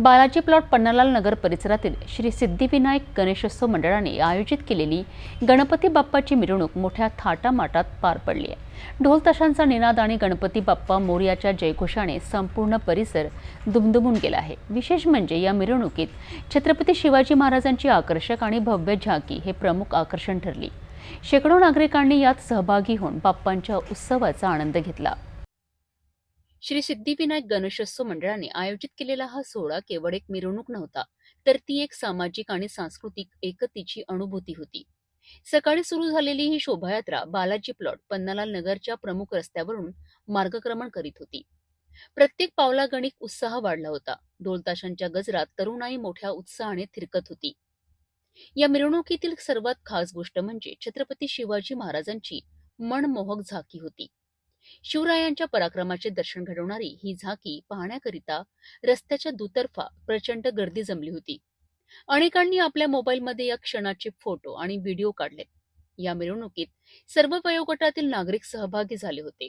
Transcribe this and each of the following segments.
Balaji plot Pannalal नगर परिसरातील श्री सिद्धिविनायक गणेशोत्सव मंडळाने आयोजित केलेली गणपती बाप्पाची मिरवणूक मोठ्या थाटामाटात पार पडली आहे. ढोल तशांचा निनाद आणि गणपती बाप्पा मोर्याच्या जयघोषाने संपूर्ण परिसर दुमदुमून गेला आहे. विशेष म्हणजे या मिरवणुकीत छत्रपती शिवाजी महाराजांची आकर्षक आणि भव्य झाकी हे प्रमुख आकर्षण ठरली. शेकडो नागरिकांनी यात सहभागी होऊन बाप्पांच्या उत्सवाचा आनंद घेतला. श्री सिद्धिविनायक गणेशोत्सव मंडळाने आयोजित केलेला हा सोहळा केवळ एक मिरवणूक नव्हता तर ती एक सामाजिक आणि सांस्कृतिक एकतेची अनुभूती होती. सकाळी सुरू झालेली ही शोभायात्रा बालाजी प्लॉट पन्नालाल नगरच्या प्रमुख रस्त्यावरून मार्गक्रमण करीत होती. प्रत्येक पावलागणिक उत्साह वाढला होता. ढोलताशांच्या गजरात तरुणाई मोठ्या उत्साहाने थिरकत होती. या मिरवणुकीतील सर्वात खास गोष्ट म्हणजे छत्रपती शिवाजी महाराजांची मनमोहक झाकी होती. शिवरायांच्या पराक्रमाचे दर्शन घडवणारी ही झाकी पाहण्याकरिता रस्त्याच्या दुतर्फा प्रचंड गर्दी जमली होती. अनेकांनी आपल्या मोबाईलमध्ये या क्षणाचे फोटो आणि व्हिडिओ काढले. या मिरवणुकीत सर्व वयोगटातील नागरिक सहभागी झाले होते.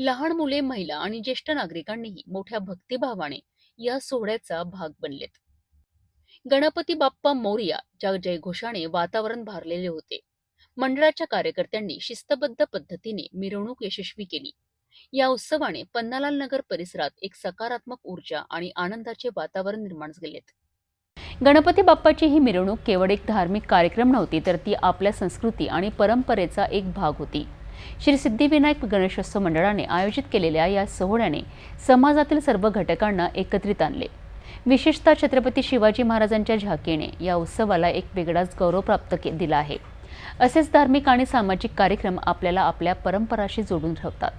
लहान मुले महिला आणि ज्येष्ठ नागरिकांनीही मोठ्या भक्तिभावाने या सोहळ्याचा भाग बनलेत. गणपती बाप्पा मोरिया ज्या जयघोषाने वातावरण भारलेले होते मंडळाच्या कार्यकर्त्यांनी शिस्तबद्ध पद्धतीने मिरवणूक यशस्वी केली. या उत्सवाने पन्नालाल नगर परिसरात एक सकारात्मक ऊर्जा आणि आनंदाचे वातावरण निर्माण झालेत. गणपती बाप्पाची ही मिरवणूक केवळ एक धार्मिक कार्यक्रम नव्हती तर ती आपल्या संस्कृती आणि परंपरेचा एक भाग होती. श्री सिद्धिविनायक गणेशोत्सव मंडळाने आयोजित केलेल्या या सोहळ्याने समाजातील सर्व घटकांना एकत्रित आणले. विशेषतः छत्रपती शिवाजी महाराजांच्या झाकीने या उत्सवाला एक वेगळाच गौरव प्राप्त के दिला आहे. असेच धार्मिक आणि सामाजिक कार्यक्रम आपल्याला आपल्या परंपराशी जोडून ठेवतात.